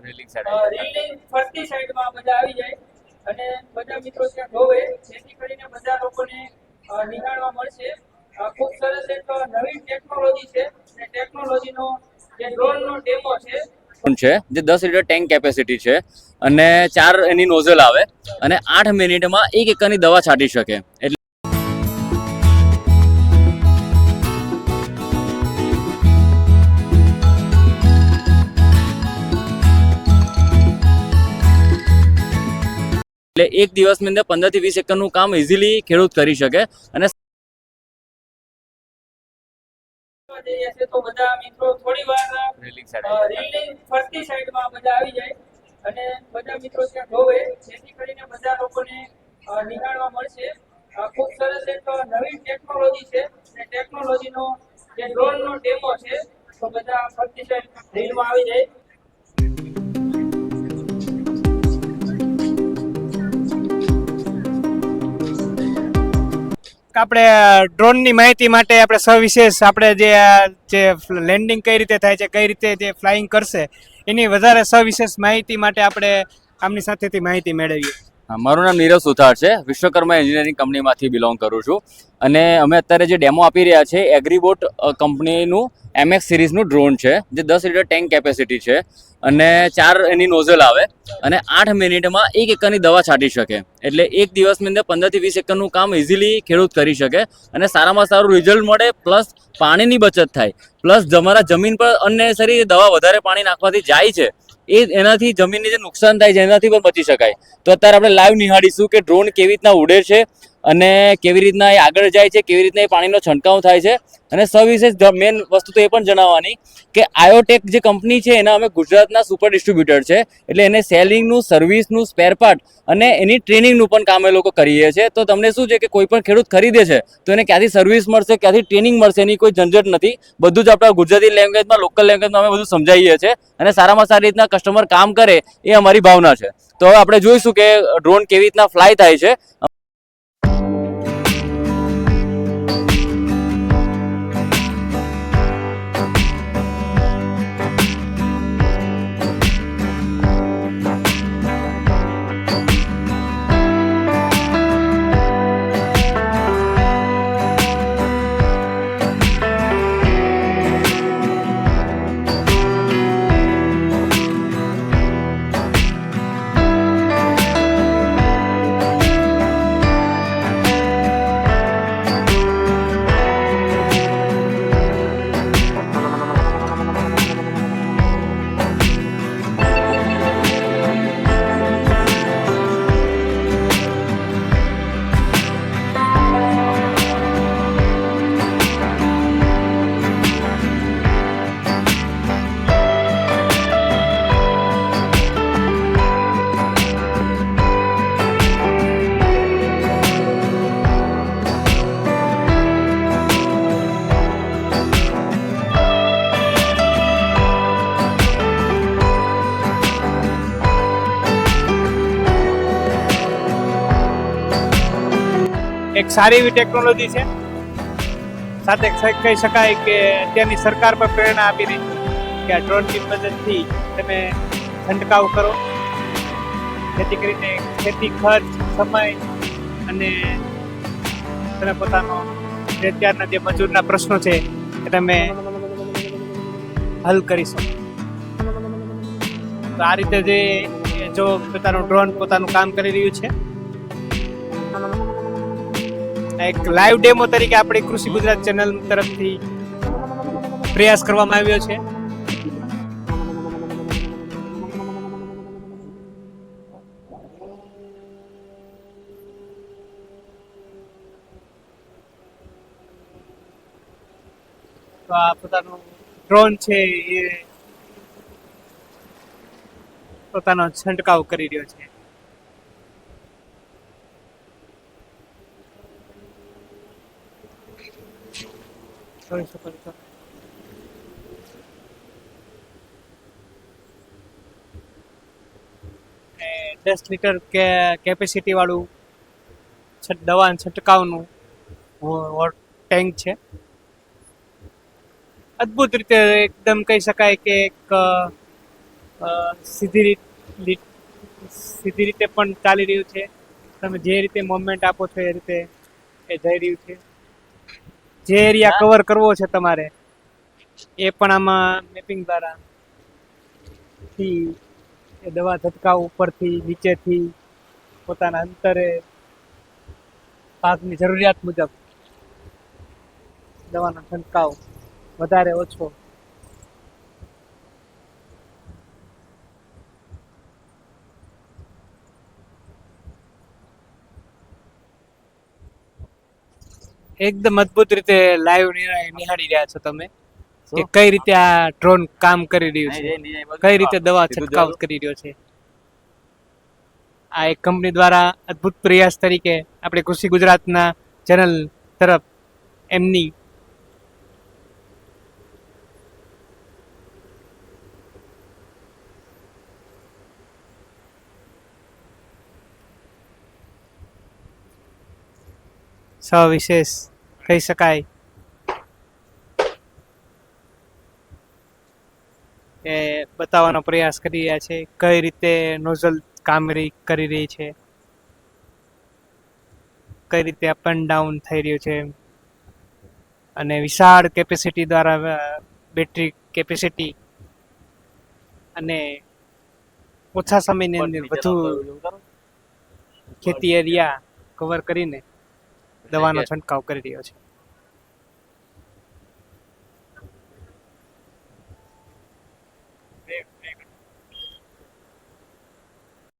Railing side railing ફરતી સાઈડમાં બધા આવી જાય અને બધા મિત્રો ત્યાં જોવે જેથી કરીને બધા લોકોને નિહાળવા મળશે. ખૂબ સરસ એક નવી ટેકનોલોજી છે અને ટેકનોલોજીનો જે ડ્રોનનો ડેમો છે છે જે દસ લીટર ટેન્ક કેપેસિટી છે અને ચાર એની નોઝલ આવે અને આઠ મિનિટમાં એક એકરની દવા છાંટી શકે. એટલે એટલે એક દિવસની અંદર પંદરથી વીસ એકરનું કામ ઇઝીલી ખેડૂત કરી શકે. અને તો બધા મિત્રો થોડી વાર ફરતી સાઈડમાં બધા આવી જાય. અને બધા મિત્રો ત્યાં જોવે જેથી કરીને બધા લોકોને નિહાળવા મળશે. ખૂબ સરસ એક નવીન ટેકનોલોજી છે. અને ટેકનોલોજીનો જે ડ્રોનનો ડેમો છે તો બધા ફરતી સાઈડ રીલમાં આવી જાય. આપણે ડ્રોનની માહિતી માટે આપણે સવિશેષ આપણે જે જે લેન્ડિંગ કઈ રીતે થાય છે, કઈ રીતે જે ફ્લાઇંગ કરશે, એની વધારે સવિશેષ માહિતી માટે આપણે આમની સાથેથી માહિતી મેળવીએ. મારું નામ નીરવ સુથાર છે. વિશ્વકર્મા એન્જિનિયરિંગ કંપનીમાંથી બિલોંગ કરું છું. અને અમે અત્યારે જે ડેમો આપી રહ્યા છે એગ્રીબોટ કંપનીનું એમએક્સ સિરીઝનું ડ્રોન છે, જે દસ લીટર ટેન્ક કેપેસિટી છે. અને ચાર એની નોઝલ આવે અને આઠ મિનિટમાં એક એકરની દવા છાંટી શકે. એટલે એક દિવસની અંદર પંદરથી વીસ એકરનું કામ ઇઝીલી ખેડૂત કરી શકે અને સારામાં સારું રિઝલ્ટ મળે પ્લસ પાણીની બચત થાય. પ્લસ તમારા જમીન પર અનનેસરી દવા વધારે પાણી નાખવાથી જાય છે. એ એનાથી જમીનને જે નુકસાન થાય છે, એનાથી પણ બચી શકાય. તો અત્યારે આપણે લાઈવ નિહાળીશું કે ડ્રોન કેવી રીતના ઉડે છે અને કેવી રીતના એ આગળ જાય છે, કેવી રીતના એ પાણીનો છંટકાવ થાય છે. અને સવિશેષ મેન વસ્તુ તો એ પણ જણાવવાની કે આયોટેક જે કંપની છે, એના અમે ગુજરાતના સુપર ડિસ્ટ્રીબ્યુટર છે. એટલે એને સેલિંગનું, સર્વિસનું સ્પેરપાર્ટ અને એની ટ્રેનિંગનું પણ કામ એ લોકો કરીએ છીએ તો તમને શું છે કે કોઈ પણ ખેડૂત ખરીદે છે, તો એને ક્યાંથી સર્વિસ મળશે, ક્યાંથી ટ્રેનિંગ મળશે, એની કોઈ ઝંઝટ નથી. બધું જ આપણા ગુજરાતી લેંગ્વેજમાં લોકલ લેંગ્વેજમાં અમે બધું સમજાવીએ છીએ અને સારામાં સારી રીતના કસ્ટમર કામ કરે એ અમારી ભાવના છે. તો હવે આપણે જોઈશું કે ડ્રોન કેવી રીતના ફ્લાય થાય છે. સારી એવી ટેકનોલોજી છે. સાથે કહી શકાય કે ત્યાંની સરકાર પર પ્રેરણા આપી રહી કે આ ડ્રોનની મદદથી તમે છંટકાવ કરો. જેથી કરીને ખેતી, ખર્ચ, સમય અને તમે પોતાનો જે અત્યારના જે મજૂરના પ્રશ્નો છે એ તમે હલ કરી શકો. તો આ રીતે જે જો પોતાનું ડ્રોન પોતાનું કામ કરી રહ્યું છે. એક લાઈવ ડેમો તરીકે આપણી કૃષિ ગુજરાત ચેનલ તરફથી પ્રયાસ કરવામાં આવ્યો છે. તો આ પોતાનું ડ્રોન છે એ પોતાનો છંટકાવ કરી રહ્યો છે. જોઈ શકો છો દસ લીટર કે કેપેસિટી વાળું દવા છંટકાવનું ટેન્ક છે. અદ્ભુત રીતે એકદમ કહી શકાય કે એક સીધી રીત- સીધી રીતે પણ ચાલી રહ્યું છે. તમે જે રીતે મોમેન્ટ આપો છો એ રીતે એ જઈ રહ્યું છે. જે એરિયા કવર કરવો છે તમારે એ પણ આમાં મેપિંગ દ્વારા થી એ દવા છંટકાવ ઉપરથી નીચેથી પોતાના અંતરે પાકની જરૂરિયાત મુજબ દવાનો છંટકાવ વધારે ઓછો એકદમ અદભુત રીતે લાઈવ નિહાળી રહ્યા છો તમે કે કઈ રીતે આ ડ્રોન કામ કરી રહ્યું છે? કઈ રીતે દવા છંટકાવ કરી રહ્યો છે? આ એક કંપની દ્વારા અદ્ભુત પ્રયાસ તરીકે આપણે કૃષિ ગુજરાતના ચેનલ તરફ એમની સવિશેષ કહી શકાય. એ બતાવવાનો પ્રયાસ કરી રહ્યા છે. કઈ રીતે નોઝલ કામગીરી કરી રહી છે. કઈ રીતે અપ એન્ડ ડાઉન થઈ રહ્યું છે. અને વિશાળ કેપેસિટી દ્વારા બેટરી કેપેસિટી અને ઓછા સમયની અંદર વધુ ખેતી એરિયા કવર કરીને દવાનો છંટકાવ કરી રહ્યો છે.